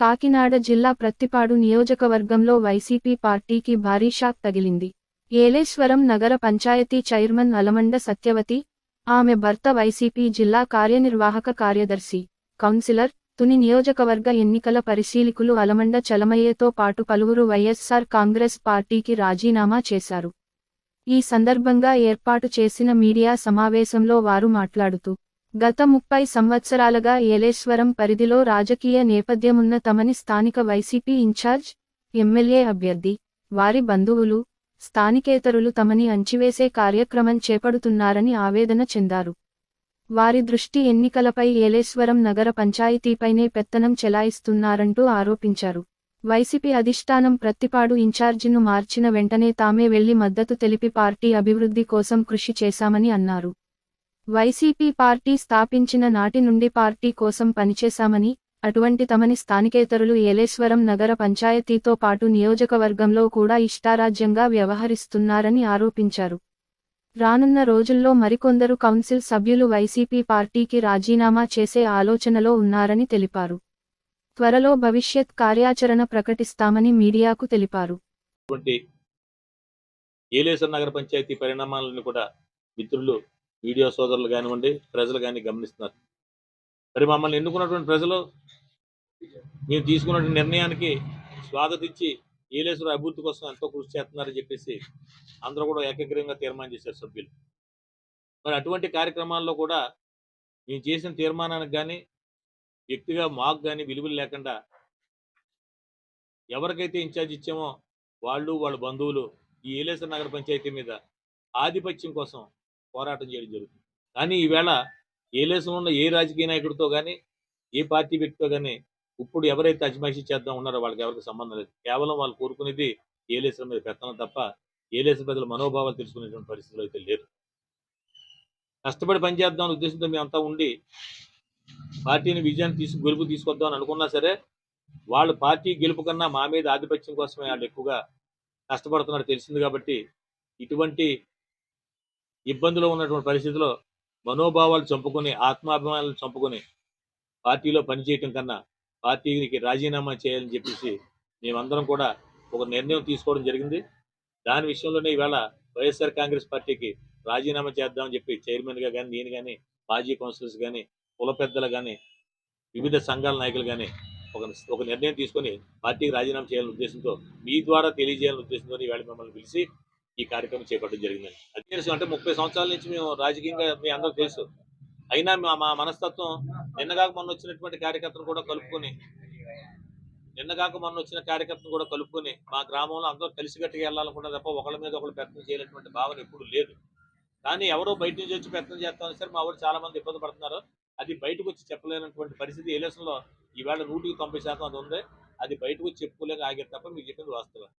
కాకినాడ జిల్లా ప్రత్తిపాడు నియోజకవర్గంలో వైసీపీ పార్టీకి భారీ షాక్ తగిలింది. ఏలేశ్వరం నగర పంచాయతీ చైర్మన్ అలమండ సత్యవతి ఆమె భర్త వైసీపీ జిల్లా కార్యనిర్వాహక కార్యదర్శి కౌన్సిలర్ తుని నియోజకవర్గ ఎన్నికల పరిశీలికులు అలమండ చలమయ్యతో పాటు పలువురు వైఎస్సార్ కాంగ్రెస్ పార్టీకి రాజీనామా చేశారు. ఈ సందర్భంగా ఏర్పాటు చేసిన మీడియా సమావేశంలో వారు మాట్లాడుతూ గత ముప్పై సంవత్సరాలుగా ఏలేశ్వరం పరిధిలో రాజకీయ నేపథ్యమున్న తమని స్థానిక వైసీపీ ఇన్ఛార్జ్ ఎమ్మెల్యే అభ్యర్థి వారి బంధువులు స్థానికేతరులు తమని అంచివేసే కార్యక్రమం చేపడుతున్నారని ఆవేదన చెందారు. వారి దృష్టి ఎన్నికలపై ఏలేశ్వరం నగర పంచాయతీపైనే పెత్తనం చెలాయిస్తున్నారంటూ ఆరోపించారు. వైసీపీ అధిష్టానం ప్రత్తిపాడు ఇన్ఛార్జిను మార్చిన వెంటనే తామే వెళ్ళి మద్దతు తెలిపి పార్టీ అభివృద్ధి కోసం కృషి చేశామని అన్నారు. వైసీపీ పార్టీ స్థాపించిన నాటి నుండి పార్టీ కోసం పనిచేశామని అటువంటి తమని స్థానికేతరులు ఏలేశ్వరం నగర పంచాయతీతో పాటు నియోజకవర్గంలో కూడా ఇష్టారాజ్యంగా వ్యవహరిస్తున్నారని ఆరోపించారు. రానున్న రోజుల్లో మరికొందరు కౌన్సిల్ సభ్యులు వైసీపీ పార్టీకి రాజీనామా చేసే ఆలోచనలో ఉన్నారని తెలిపారు. త్వరలో భవిష్యత్ కార్యాచరణ ప్రకటిస్తామని మీడియాకు తెలిపారు. ఏలేశ్వర నగర పంచాయతీ పరిణామాలను కూడా మిత్రులు మీడియా సోదరులు కానివ్వండి ప్రజలు కానీ గమనిస్తున్నారు. మరి మమ్మల్ని ఎన్నుకున్నటువంటి ప్రజలు? మేము తీసుకున్నటువంటి నిర్ణయానికి స్వాగతించి ఏలేశ్వర అభివృద్ధి కోసం ఎంతో కృషి చేస్తున్నారని చెప్పేసి అందరూ కూడా ఏకగ్రీవంగా తీర్మానం చేశారు సభ్యులు. మరి అటువంటి కార్యక్రమాల్లో కూడా మేము చేసిన తీర్మానానికి కానీ వ్యక్తిగా మాకు కానీ విలువలు లేకుండా ఎవరికైతే ఇన్ఛార్జ్ ఇచ్చామో వాళ్ళు వాళ్ళ బంధువులు ఈ ఏలేశ్వర నగర పంచాయతీ మీద ఆధిపత్యం కోసం పోరాటం చేయడం జరుగుతుంది. కానీ ఈవేళ ఏలేశ్వరం ఉన్న ఏ రాజకీయ నాయకుడితో కానీ ఏ పార్టీ వ్యక్తితో కానీ ఇప్పుడు ఎవరైతే అజమాయిషీ చేద్దాం ఉన్నారో వాళ్ళకి ఎవరికి సంబంధం లేదు. కేవలం వాళ్ళు కోరుకునేది ఏలేశ్వరం మీద పెత్తనం తప్ప ఏలేశ్వర ప్రజల మనోభావాలు తెలుసుకునేటువంటి పరిస్థితులు అయితే లేరు కష్టపడి పనిచేద్దాం ఉద్దేశంతో మేమంతా ఉండి పార్టీని విజయాన్ని తీసు గెలుపు తీసుకొద్దాం అని అనుకున్నా సరే వాళ్ళ పార్టీ గెలుపు కన్నా మా మీద ఆధిపత్యం కోసమే వాళ్ళు ఎక్కువగా కష్టపడుతున్నారు. తెలిసింది కాబట్టి ఇటువంటి ఇబ్బందులో ఉన్నటువంటి పరిస్థితిలో మనోభావాలు చంపుకొని ఆత్మాభిమానాలు చంపుకొని పార్టీలో పనిచేయటం కన్నా పార్టీకి రాజీనామా చేయాలని చెప్పేసి మేమందరం కూడా ఒక నిర్ణయం తీసుకోవడం జరిగింది. దాని విషయంలోనే ఇవాళ వైఎస్ఆర్ కాంగ్రెస్ పార్టీకి రాజీనామా చేద్దామని చెప్పి చైర్మన్గా కానీ నేను కానీ మాజీ కౌన్సిలర్స్ కానీ కుల పెద్దలు కానీ వివిధ సంఘాల నాయకులు కానీ ఒక ఒక నిర్ణయం తీసుకొని పార్టీకి రాజీనామా చేయాలనే ఉద్దేశంతో మీ ద్వారా తెలియజేయాలనే ఉద్దేశంతో ఇవాళ మిమ్మల్ని పిలిచి ఈ కార్యక్రమం చేపట్టడం జరిగిందండి అది తెలుసు. అంటే ముప్పై సంవత్సరాల నుంచి మేము రాజకీయంగా మీ అందరూ తెలుసు. అయినా మా మా మనస్తత్వం నిన్నగాక మొన్న వచ్చినటువంటి కార్యకర్తను కూడా కలుపుకొని నిన్నగాక మొన్న వచ్చిన కార్యకర్తను కూడా కలుపుకొని మా గ్రామంలో అందరూ కలిసికట్టుగా వెళ్ళాలనుకున్న తప్ప ఒకళ్ళ మీద ఒకళ్ళు ప్రయత్నం చేయలేటువంటి భావన ఎప్పుడు లేదు. కానీ ఎవరో బయట నుంచి వచ్చి ప్రయత్నం చేస్తామని సరే మా ఊరు చాలా మంది ఇబ్బంది పడుతున్నారు. అది బయటకు వచ్చి చెప్పలేనటువంటి పరిస్థితి ఏలేసంలో ఈవేళ నూటికి తొంభై శాతం అది ఉంది. అది బయటకు వచ్చి చెప్పుకోలేక ఆగారు తప్ప మీకు చెప్పింది వాస్తవం.